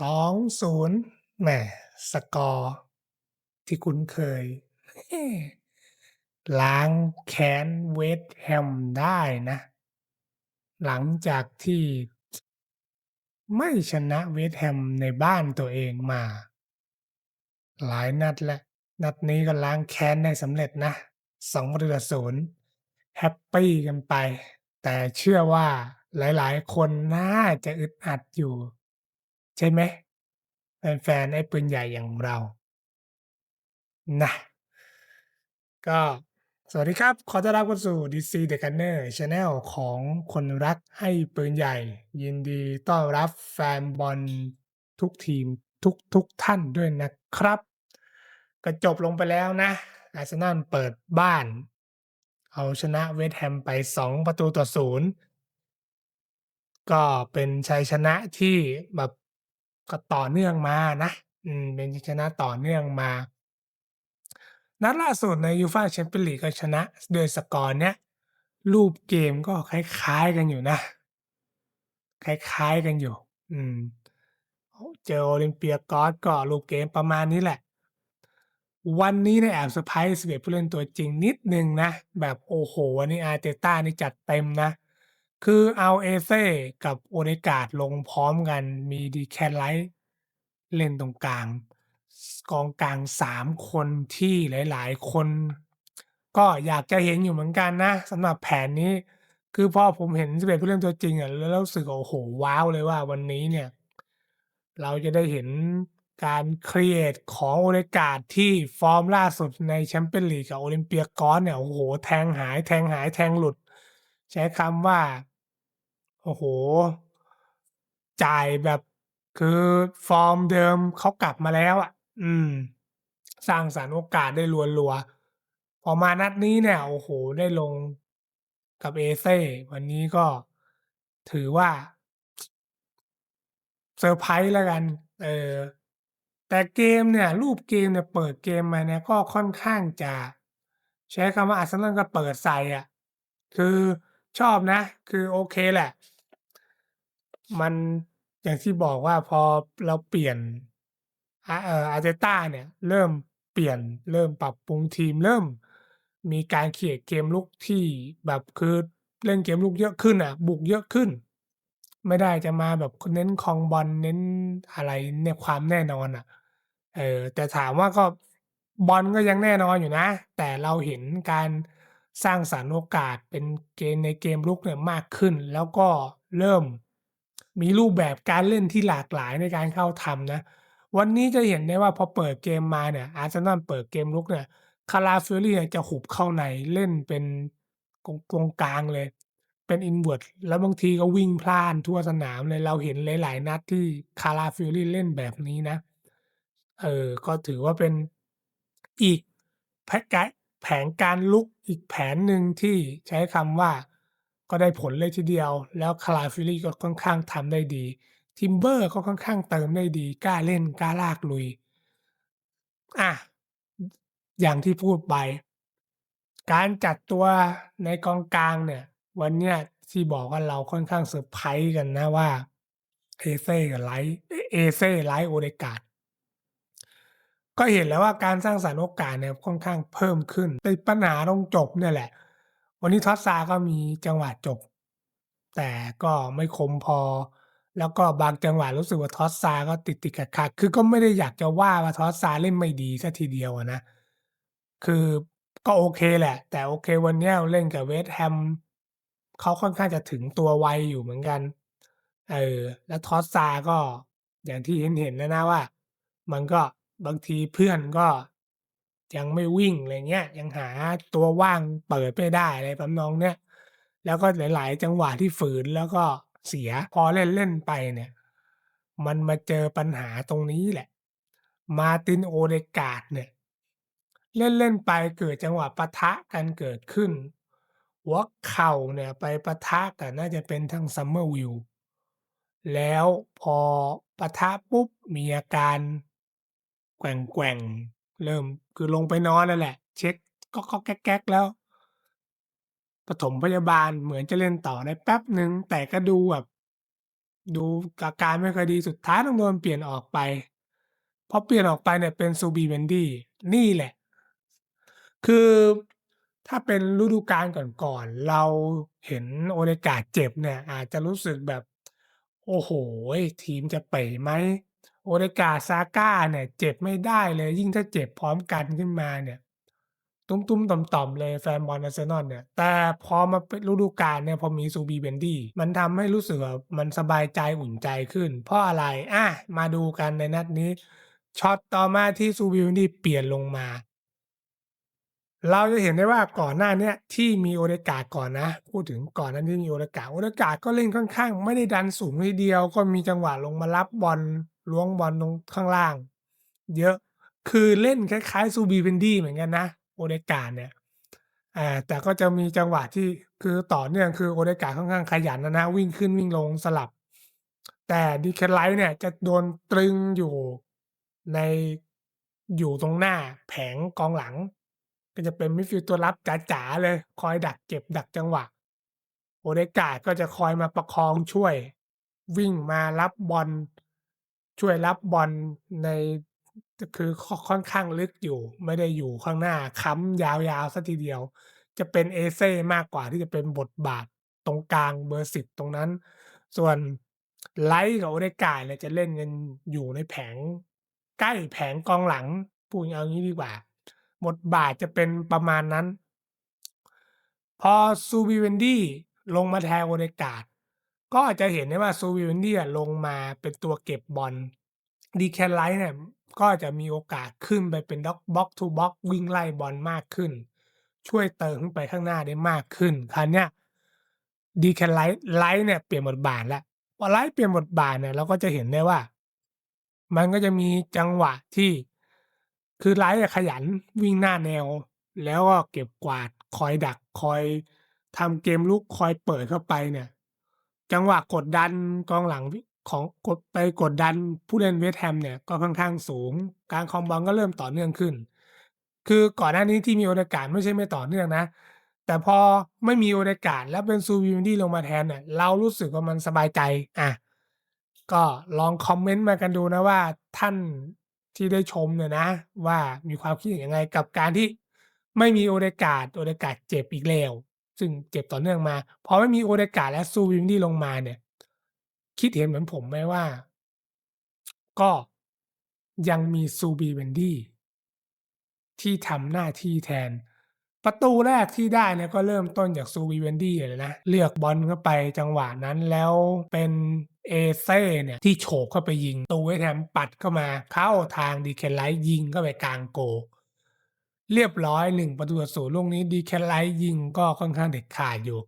2-0แหมสกอร์ ที่คุ้นเคย ล้างแค้นเวสแฮมได้นะ หลังจากที่ไม่ชนะเวสแฮมในบ้านตัวเองมา หลายนัดแล้วนัดนี้ก็ล้างแค้นได้สำเร็จนะ2ประตูต่อ0แฮปปี้กันไป แต่เชื่อว่าหลายๆ คนน่าจะอึดอัดอยู่ ใช่ไหม แฟน ๆ ไอ้ปืนใหญ่อย่างเรา นะ ก็ สวัสดีครับ ขอต้อนรับเข้าสู่ DC The Gunner Channel ของคนรักไอ้ปืนใหญ่ ยินดีต้อนรับแฟนบอลทุกทีมทุกๆท่านด้วยนะครับ ก็จบลงไปแล้วนะ อาร์เซนอลเปิดบ้าน เอาชนะเวสต์แฮมไป 2 ประตูต่อ0ก็เป็นชัยชนะที่แบบ ก็ต่อเนื่องมานะ อืม เป็นชนะต่อเนื่องมา นัดล่าสุดใน UEFA Champions League ก็ชนะด้วยสกอร์เนี้ยรูปเกมก็คล้ายๆกันอยู่นะ คล้ายๆกันอยู่ อืม เจอโอลิมเปียกอสก็รูปเกมประมาณนี้แหละ วันนี้เนี่ยแอบเซอร์ไพรส์11ผู้เล่นตัวจริงนิดนึงนะ แบบโอ้โฮวันนี้ Arteta นี่จัดเต็มนะ คือเอาเอเซ่ กับโอเดการ์ดลงพร้อมกัน มี Declan Rice เล่นตรงกลาง กองกลาง 3 คนที่หลาย ๆ คน ก็อยากจะเห็นอยู่เหมือนกันนะสำหรับแผนนี้ คือพอผมเห็น11ผู้เล่นตัวจริงอะแล้วรู้สึกโอ้โฮว้าวเลยว่าวันนี้เนี่ย เราจะได้เห็นการครีเอตของโอเดการ์ดที่ฟอร์มล่าสุดในแชมเปี้ยนลีกกับโอลิมเปียกอสเนี่ย โอ้โฮแทงหายแทงหายแทงหลุด ใช้คำว่า อ้โฮ จ่ายแบบ คือฟอร์มเดิมเขากลับมาแล้วอะ อืม สร้างสรรค์โอกาสได้รัว ๆ พอมานัดนี้เนี่ย โอ้โฮ ได้ลงกับเอเซ่ วันนี้ก็ถือว่า เซอร์ไพรส์แล้วกัน เออ แต่เกมเนี่ย รูปเกมเนี่ย เปิดเกมมาเนี่ยก็ค่อนข้างจะ ใช้คำว่า อาร์เซนอลก็เปิดใส่อะ คือชอบนะ คือโอเคแหละ มัน อย่างที่บอกว่า พอเราเปลี่ยน อา เอ่อ Arteta เนี่ย เริ่มเปลี่ยน เริ่มปรับปรุงทีม เริ่มมีการครีเอตเกมรุกที่แบบ คือเล่นเกมรุกเยอะขึ้นอะ บุกเยอะขึ้น ไม่ได้จะมาแบบเน้นครองบอล เน้นอะไร เนี่ยความแน่นอนอะ เออ แต่ถามว่าก็ บอลก็ยังแน่นอนอยู่นะ แต่เราเห็นการสร้างสรรค์โอกาสเป็นเกม ในเกมรุกเนี่ยมากขึ้น แล้วก็เริ่ม มีรูปแบบการเล่นที่หลากหลายในการเข้าทำนะ วันนี้จะเห็นได้ว่าพอเปิดเกมมาเนี่ย อาร์เซนอลเปิดเกมรุกเนี่ย Calafiori เนี่จะหุบเข้าในเล่นเป็นกองตรงกลางเลย เป็น invert แล้วบางทีก็วิ่งพล่านทั่วสนามเลยเราเห็นหลาย ๆ นัดที่ Calafiori เล่นแบบนี้นะ เออ ก็ถือว่าเป็นอีกแพ็กไกด์แผนการรุกอีกแผนหนึ่งที่ใช้คำว่า ก็ได้ผลเลยทีเดียว แล้ว Calafiori ก็ค่อนข้างทำได้ดี Timber ก็ค่อนข้างเติมได้ดี กล้าเล่นกล้าลากลุยอาอย่างที่พูดไป การจัดตัวในกองกลางเนี่ย วันเนี้ยที่บอกว่าเราค่อนข้างเซอร์ไพรส์กันนะว่า เอเซ่กับ Rice เอเซ่ Rice โอเดกาดก็เห็นแล้วว่าการสร้างสรรค์โอกาสเนี่ยค่อนข้างเพิ่มขึ้นติดปัญหาตรงจบเนี่ยแหละ วันนี้ Trossard ก็มีจังหวะจบ แต่ก็ไม่คมพอ แล้วก็บางจังหวะรู้สึกว่า Trossard ก็ติดๆขัดๆคือก็ไม่ได้อยากจะว่าว่า Trossard เล่นไม่ดีเสียทีเดียวนะ คือก็โอเคแหละ แต่โอเควันนี้เล่นกับเวสต์แฮมเขาค่อนข้างจะถึงตัวไวอยู่เหมือนกัน เออ แล้ว Trossard ก็อย่างที่เห็นๆแล้วนะว่า มันก็บางทีเพื่อนก็ ยังไม่วิ่งอะไรเงี้ย ยังหาตัวว่างเปิดไม่ได้อะไรทำนองเนี้ยแล้วก็หลาย ๆ จังหวะที่ฝืนแล้วก็เสียพอเล่นๆไปเนี่ย มันมาเจอปัญหาตรงนี้แหละ Martin Odegaard เนี่ย เล่นๆไปเกิดจังหวะปะทะกันเกิดขึ้น หัวเข่าเนี่ยไปปะทะกับน่าจะเป็นทาง Summerville แล้วพอปะทะปุ๊บมีอาการแกว่งๆ เริ่ม คือลงไปนอนนั่นแหละ เช็ก ก๊อก ๆ แก๊ก ๆ แล้ว ปฐมพยาบาล เหมือนจะเล่นต่อได้แป๊บหนึ่ง แต่ก็ดูแบบ ดูอาการไม่ค่อยดี สุดท้ายต้องโดนเปลี่ยนออกไป พอเปลี่ยนออกไปเนี่ยเป็น Zubimendi นี่แหละ คือถ้าเป็นฤดูกาลก่อน ๆ เราเห็น Odegaard เจ็บเนี่ย อาจจะรู้สึกแบบ โอ้โฮ ทีมจะเป๋ไหม โอเดกาซาก้า เนี่ย เจ็บไม่ได้เลย ยิ่งถ้าเจ็บพร้อมกันขึ้นมาเนี่ย ตุ้ม ๆ ต่อม ๆ เลยแฟนบอลอาร์เซนอลเนี่ย แต่พอมาเป็นฤดูกาลเนี่ย พอมีซูบีเบนดี้ มันทำให้รู้สึกว่ามันสบายใจอุ่นใจขึ้น เพราะอะไร อะ มาดูกันในนัดนี้ ช็อตต่อมาที่ซูบีเวนดี้เปลี่ยนลงมา เราจะเห็นได้ว่าก่อนหน้าเนี้ยที่มี Odegaard ก่อนนะ พูดถึงก่อนหน้าที่มี Odegaard Odegaard ก็เล่นค่อนข้าง ไม่ได้ดันสูงทีเดียว ก็มีจังหวะลงมารับบอลล้วงบอลตรงข้างล่าง เยอะคือเล่นคล้ายๆ Zubimendi เหมือนกันนะ Odegaard เนี่ยอ่าแต่ก็จะมีจังหวะที่คือต่อเนื่องคือ Odegaard ค่อนข้างขยันอะนะวิ่งขึ้นวิ่งลงสลับ แต่ Declan Rice เนี่ยจะโดนตรึงอยู่ในอยู่ตรงหน้าแผงกองหลัง ก็จะเป็นมิดฟิลด์ตัวรับจ๋าๆเลย คอยดักเก็บดักจังหวะ Odegaard ก็จะคอยมาประคองช่วย วิ่งมารับบอลช่วยรับบอลในคือค่อนข้างลึกอยู่ ไม่ได้อยู่ข้างหน้าค้ำยาวๆสียทีเดียว จะเป็น Eze มากกว่าที่จะเป็นบทบาทตรงกลางเบอร์10ตรงนั้น ส่วน Rice กับ Odegaard เนี่ยจะเล่นกันอยู่ในแผง ใกล้แผงกองหลังพูดเอางี้ดีกว่า บทบาทจะเป็นประมาณนั้น พอ Zubimendi ลงมาแทน Odegaard ก็จะเห็นได้ว่า Zubimendi อะลงมาเป็นตัวเก็บบอล Declan Rice เนี่ยก็จะมีโอกาสขึ้นไปเป็นด็อก box to box วิ่งไล่บอลมากขึ้น ช่วยเติมขึ้นไปข้างหน้าได้มากขึ้นคราวเนี้ย Declan Rice Rice เนี่ยเปลี่ยนบทบาทแล้วพอ Rice เปลี่ยนบทบาทเนี่ยเราก็จะเห็นได้ว่า มันก็จะมีจังหวะที่ คือ Rice อะขยันวิ่งหน้าแนว แล้วก็เก็บกวาดคอยดักคอยทำเกมรุกคอยเปิดเข้าไปเนี่ย จังหวะกดดันกองหลังของกดไปกดดันผู้เล่นเวสแฮมเนี่ยก็ค่อนข้างสูง การคองบอลก็เริ่มต่อเนื่องขึ้น คือก่อนหน้านี้ที่มี Odegaard ไม่ใช่ไม่ต่อเนื่องนะ แต่พอไม่มี Odegaard แล้วเป็น Zubimendi ลงมาแทนเนี่ยเรารู้สึกว่ามันสบายใจอาก็ลองคอมเมนต์มากันดูนะว่าท่าน ที่ได้ชมเนี่ยนะ ว่ามีความคิดเห็นยังไงกับการที่ไม่มี Odegaard Odegaard เจ็บอีกแล้ว ซึ่งเจ็บต่อเนื่องมาพอไม่มี Odegaard และ Zubimendi ลงมาเนี่ย คิดเห็นเหมือนผมไหมว่า ก็ยังมี Zubimendi ที่ทำหน้าที่แทน ประตูแรกที่ได้เนี่ยก็เริ่มต้นจาก Zubimendi เลยนะ เลือกบอลเข้าไปจังหวะนั้นแล้วเป็น เอเซ่เนี่ยที่โฉบเข้าไปยิงตูเวสต์แฮมปัดเข้ามาเข้าทางดีแคนไลท์ยิงเข้าไปกลางโก เรียบร้อยหนึ่งประตูต่อ0ลูกนี้ดีแคนไลท์ยิงก็ค่อนข้างเด็ดขาดอยู่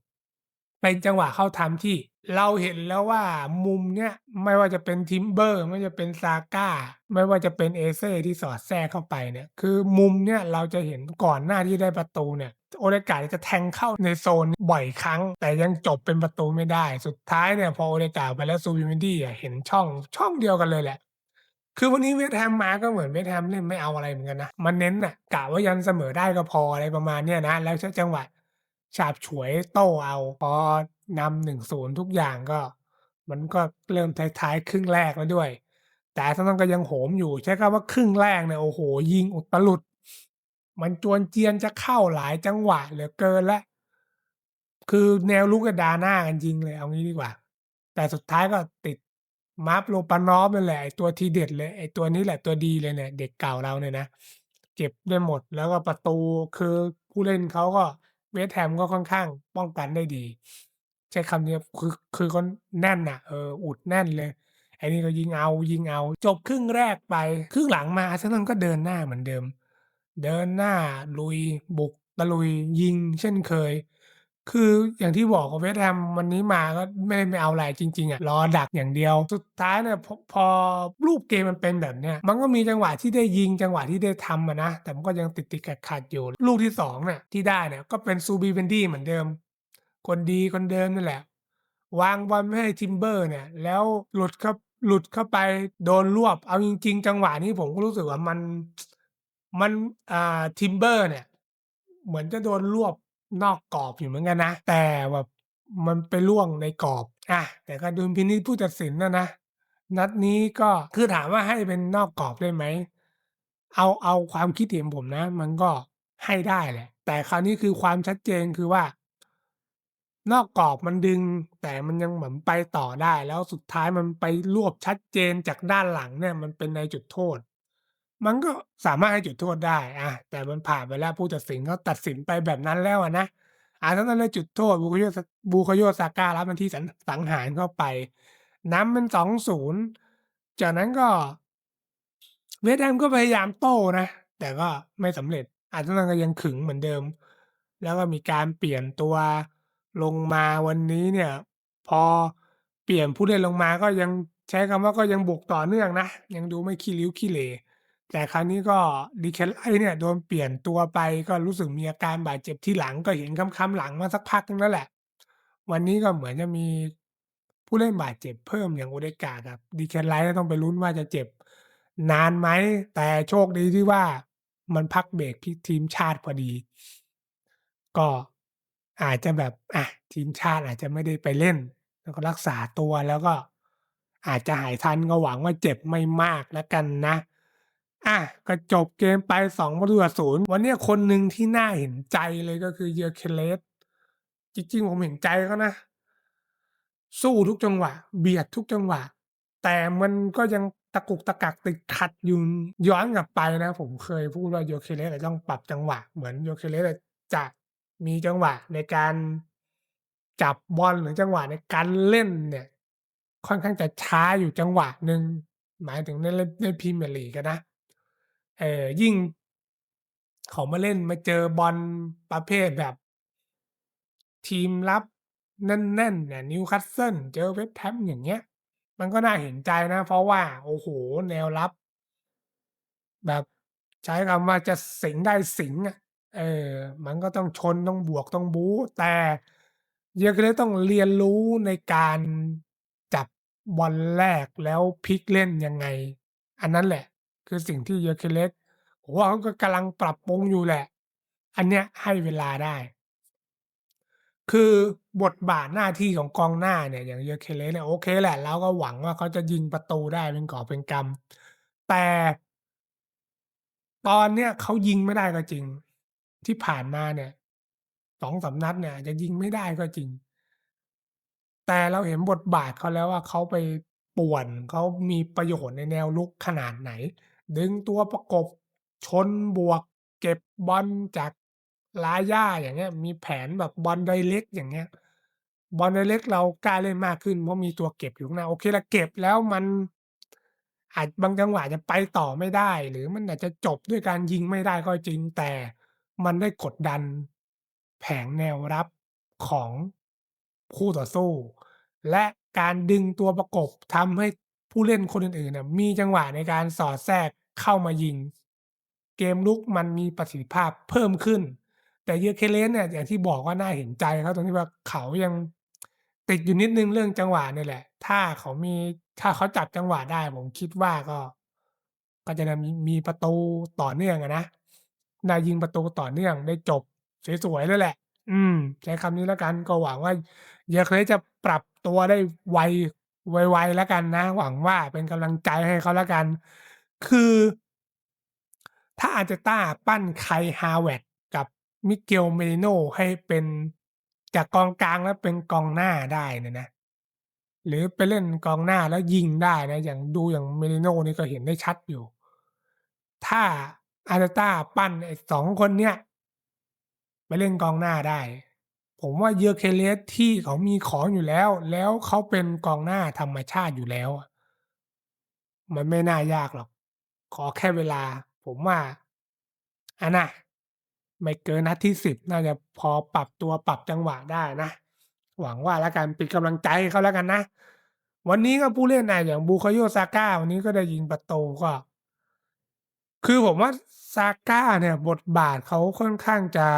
เป็นจังหวะเข้าทำที่ เราเห็นแล้วว่ามุมเนี้ย ไม่ว่าจะเป็น Timber ไม่ว่าจะเป็น Saka ไม่ว่าจะเป็น Eze ที่สอดแทรกเข้าไปเนี่ย คือมุมเนี้ยเราจะเห็นก่อนหน้าที่ได้ประตูเนี่ย Odegaard จะแทงเข้าในโซนบ่อยครั้ง แต่ยังจบเป็นประตูไม่ได้ สุดท้ายเนี่ยพอ Odegaard ไปแล้ว Zubimendi อะเห็นช่องช่องเดียวกันเลยแหละคือวันนี้เวสต์แฮมมาก็เหมือนเวสต์แฮมเล่นไม่เอาอะไรเหมือนกันนะมาเน้นน่ะกะว่ายันเสมอได้ก็พออะไรประมาณเนี้ยนะ แล้วใช้จังหวะฉาบฉวยโต้เอา พอ นำ 1-0 ทุกอย่างก็ มันก็เริ่มท้าย ๆ ครึ่งแรกแล้วด้วย แต่อาร์เซนอลก็ยังโหมอยู่ ใช้คำว่าครึ่งแรกเนี่ย โอ้โฮ ยิงอุตลุด มันจวนเจียนจะเข้าหลายจังหวะเหลือเกินแล้ว คือแนวรุกอะดาหน้ากันยิงเลย เอางี้ดีกว่า แต่สุดท้ายก็ติด Mavropanos นั่นแหละ ไอ้ตัวทีเด็ดเลย ไอ้ตัวนี้แหละตัวดีเลยเนี่ย เด็กเก่าเราเนี่ยนะ เก็บได้หมด แล้วก็ประตู คือผู้เล่นเขาก็ เวสต์แฮมก็ค่อนข้างป้องกันได้ดี ใช้คำนี้คือคือเขาแน่นน่ะเอออุดแน่นเลยไอ้นี่ก็ยิงเอายิงเอา จบครึ่งแรกไป ครึ่งหลังมาอาร์เซนอลก็เดินหน้าเหมือนเดิม เดินหน้าลุยบุกตะลุยยิงเช่นเคย คืออย่างที่บอกเวสแฮมวันนี้มาก็ไม่ได้ไม่เอาอะไรจริง ๆอะรอดักอย่างเดียว สุดท้ายเนี่ยพพอรูปเกมมันเป็นแบบเนี้ยมันก็มีจังหวะที่ได้ยิงจังหวะที่ได้ทำอะนะแต่มันก็ยังติดๆขัดๆอยู่ ลูกที่2เนี่ยที่ได้เนี่ยก็เป็น Zubimendi เหมือนเดิม คนดีคนเดิมนั่นแหละ วางบอลไม่ให้ Timber เนี่ย แล้วหลุดเข้าหลุดเข้าไปโดนรวบ เอาจริง ๆ จังหวะนี้ผมก็รู้สึกว่ามัน มันอ่า Timber เนี่ย เหมือนจะโดนรวบนอกกรอบอยู่เหมือนกันนะ แต่แบบมันไปร่วงในกรอบอาแต่ก็ดุลพินิจผู้ตัดสินอะนะ นัดนี้ก็คือถามว่าให้เป็นนอกกรอบได้ไหม เอาเอาความคิดเห็นผมนะ มันก็ให้ได้แหละ แต่คราวนี้คือความชัดเจนคือว่า นอกกรอบมันดึง แต่มันยังเหมือนไปต่อได้ แล้วสุดท้ายมันไปรวบชัดเจนจากด้านหลังเนี่ย มันเป็นในจุดโทษ มันก็สามารถให้จุดโทษได้อาแต่มันผ่านไปแล้วผู้ตัดสินเขาตัดสินไปแบบนั้นแล้วอะนะอาถ้านั้นได้จุดโทษ Bukayo Sa Bukayo Saka รับเป็นที่สังสังหารเข้าไปน้ำเป็น2-0จากนั้นก็เวสต์แฮมก็พยายามโต้นะ แต่ก็ไม่สำเร็จอาร์เซนอลก็ยังขึงเหมือนเดิม แล้วก็มีการเปลี่ยนตัว ลงมาวันนี้เนี่ย พอเปลี่ยนผู้เล่นลงมาก็ยัง ใช้คำว่าก็ยังบุกต่อเนื่องนะ ยังดูไม่ขี้ริ้วขี้เหร่ แต่คราวนี้ก็ Declan Rice เนี่ยโดนเปลี่ยนตัวไปก็รู้สึกมีอาการบาดเจ็บที่หลังก็เห็นค้ำๆหลังมาสักพักนึงแล้วแหละ วันนี้ก็เหมือนจะมีผู้เล่นบาดเจ็บเพิ่มอย่าง Odegaard กับ Declan Rice ก็ต้องไปลุ้นว่าจะเจ็บ นานไหม แต่โชคดีที่ว่ามันพักเบรกที่ทีมชาติพอดี ก็ อาจจะแบบ อะ ทีมชาติอาจจะไม่ได้ไปเล่น แล้วก็รักษาตัวแล้วก็ อาจจะหายทันก็หวังว่าเจ็บไม่มากแล้วกันนะอาก็จบเกมไป2-0วันเนี้ยคนหนึ่งที่น่าเห็นใจเลยก็คือ Gyökeres จริงๆผมเห็นใจเขานะ สู้ทุกจังหวะ เบียดทุกจังหวะ แต่มันก็ยังตะกุกตะกักติดขัดอยู่ย้อนกลับไปนะ ผมเคยพูดว่า Gyökeres อะต้องปรับจังหวะ เหมือน Gyökeres อะจะ มีจังหวะในการจับบอลหรือจังหวะในการเล่นเนี่ย ค่อนข้างจะช้าอยู่จังหวะหนึ่งหมายถึงในเล่นในพรีเมียร์ลีกอะนะเอ่อยิ่งเขามาเล่นมาเจอบอลประเภทแบบ ทีมรับแน่นๆเนี่ย Newcastle เจอ West Ham อย่างเงี้ย มันก็น่าเห็นใจนะ เพราะว่า โอ้โฮแนวรับ แบบใช้คำว่าจะสิงได้สิงอะ เออ มันก็ต้องชน ต้องบวก ต้องบู๊ แต่ Gyökeres ต้องเรียนรู้ในการจับบอลแรก แล้วพลิกเล่นยังไง อันนั้นแหละ คือสิ่งที่ Gyökeres ผมว่าเขาก็กำลังปรับปรุงอยู่แหละ อันเนี้ยให้เวลาได้ คือบทบาทหน้าที่ของกองหน้าเนี่ย อย่าง Gyökeres เนี่ย โอเคแหละ เราก็หวังว่าเขาจะยิงประตูได้เป็นกอบเป็นกำ แต่ ตอนเนี้ยเขายิงไม่ได้ก็จริง ที่ผ่านมาเนี่ย2-3นัดเนี่ยจะยิงไม่ได้ก็จริง แต่เราเห็นบทบาทเขาแล้วว่าเขาไปป่วนเขามีประโยชน์ในแนวรุกขนาดไหน ดึงตัวประกบชนบวก เก็บบอลจาก Raya อย่างเงี้ย มีแผนแบบบอลไดเรกอย่างเงี้ยบอลไดเรกเรากล้าเล่นมากขึ้นเพราะมีตัวเก็บอยู่ข้างหน้าโอเคละเก็บแล้วมันอาจบางจังหวะจะไปต่อไม่ได้ หรือมันอาจจะจบด้วยการยิงไม่ได้ก็จริงแต่ มันได้กดดันแผงแนวรับของคู่ต่อสู้ และการดึงตัวประกบทำให้ผู้เล่นคนอื่นๆน่ะมีจังหวะในการสอดแทรกเข้ามายิง เกมรุกมันมีประสิทธิภาพเพิ่มขึ้น แต่ Gyökeres เนี่ยอย่างที่บอกว่าน่าเห็นใจเขาตรงที่ว่าเขายังติดอยู่นิดนึงเรื่องจังหวะนี่แหละ ถ้าเขามีถ้าเขาจับจังหวะได้ ผมคิดว่าก็ ก็จะมีมีประตูต่อเนื่องอะนะ ได้ยิงประตูต่อเนื่องได้จบสวยๆเลยแหละ อืม ใช้คำนี้แล้วกันก็หวังว่า Gyökeres จะปรับตัวได้ไวไวๆแล้วกันนะ หวังว่าเป็นกำลังใจให้เขาแล้วกัน คือ ถ้า Arteta ปั้น Kai Havertz กับ Miguel Merino ให้เป็นจากกองกลางแล้วเป็นกองหน้าได้นี่ยนะหรือไปเล่นกองหน้าแล้วยิงได้นะ อย่างดูอย่าง Merino นี่ก็เห็นได้ชัดอยู่ ถ้า Arteta ปั้นไอ้2คนเนี้ยไปเล่นกองหน้าได้ ผมว่า Gyökeres ที่เขามีของอยู่แล้ว แล้วเขาเป็นกองหน้าธรรมชาติอยู่แล้ว มันไม่น่ายากหรอก ขอแค่เวลา ผมว่าอะนน่ะไม่เกินนัดที่10น่าจะพอปรับตัวปรับจังหวะได้นะ หวังว่าแล้วกันเป็นกำลังใจให้เขาแล้วกันนะ วันนี้ก็ผู้เล่นอะอย่าง Bukayo Saka วันนี้ก็ได้ยิงประตูก็ คือผมว่า Saka เนี่ย บทบาทเขาค่อนข้างจะ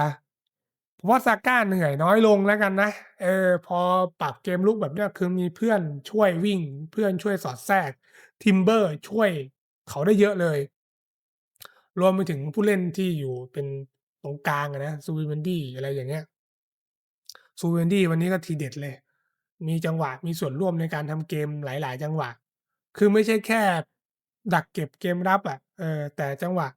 ผมว่า Saka เหนื่อยน้อยลงแล้วกันนะเออพอปรับเกมรุกแบบเนี้ยคือมีเพื่อนช่วยวิ่ง เพื่อนช่วยสอดแทรก Timber ช่วยเขาได้เยอะเลย รวมไปถึงผู้เล่นที่อยู่เป็นตรงกลางนะ Zubimendi อะไรอย่างเงี้ย Zubimendi วันนี้ก็ทีเด็ดเลย มีจังหวะมีส่วนร่วมในการทำเกมหลาย ๆ จังหวะ คือไม่ใช่แค่ ดักเก็บเกมรับอะเออ แต่จังหวะ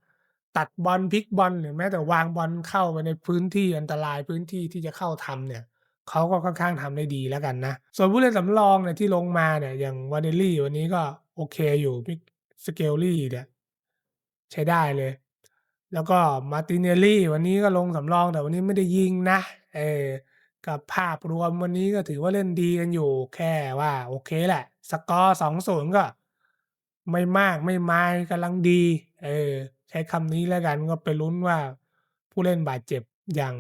ตัดบอลพลิกบอลหรือแม้แต่วางบอลเข้าไปในพื้นที่อันตรายพื้นที่ที่จะเข้าทำเนี่ยเขาก็ค่อนข้างทำได้ดีแล้วกันนะ ส่วนผู้เล่นสำรองเนี่ยที่ลงมาเนี่ยอย่าง Vanelli วันนี้ก็โอเคอยู่พิก Skelly เนี่ยใช้ได้เลย แล้วก็ Martinelli วันนี้ก็ลงสำรองแต่วันนี้ไม่ได้ยิงนะ เออก็ภาพรวมวันนี้ก็ถือว่าเล่นดีกันอยู่ แค่ว่าโอเคแหละ สกอร์2-0ก็ ไม่มากไม่มายกำลังดี เออ ใช้คำนี้แล้วกันก็ไปลุ้นว่าผู้เล่นบาดเจ็บอย่าง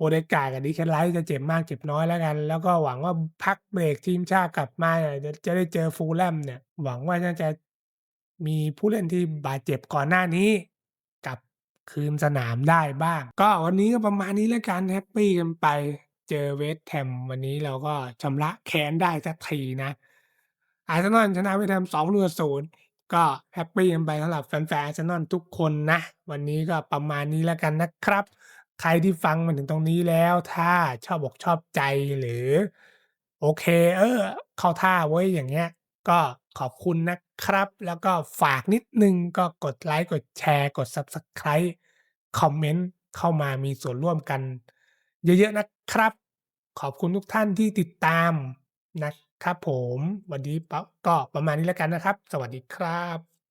Odegaard กับ Declan Rice จะเจ็บมากเจ็บน้อยแล้วกัน แล้วก็หวังว่าพักเบรกทีมชาติกลับมาเนี่ยจะจะได้เจอ Fulham เนี่ย หวังว่าน่าจะมีผู้เล่นที่บาดเจ็บก่อนหน้านี้กลับคืนสนามได้บ้าง ก็วันนี้ก็ประมาณนี้แล้วกันแฮปปี้กันไปเจอ West Ham วันนี้เราก็ชำระแค้นได้สักทีนะ อาร์เซนอลชนะ West Ham 2-0ก็แฮปปี้กันไปสำหรับแฟนๆอาร์เซนอลทุกคนนะ วันนี้ก็ประมาณนี้แล้วกันนะครับ ใครที่ฟังมาถึงตรงนี้แล้ว ถ้าชอบอกชอบใจหรือ โอเค เออ เข้าท่าเว้ยอย่างเงี้ย ก็ขอบคุณนะครับ แล้วก็ฝากนิดนึงก็กดไลก์กดแชร์ กด Subscribe คอมเมนต์เข้ามามีส่วนร่วมกัน เยอะๆนะครับ ขอบคุณทุกท่านที่ติดตามนะ ครับผม วันนี้ก็ประมาณนี้แล้วกันนะครับ สวัสดีครับ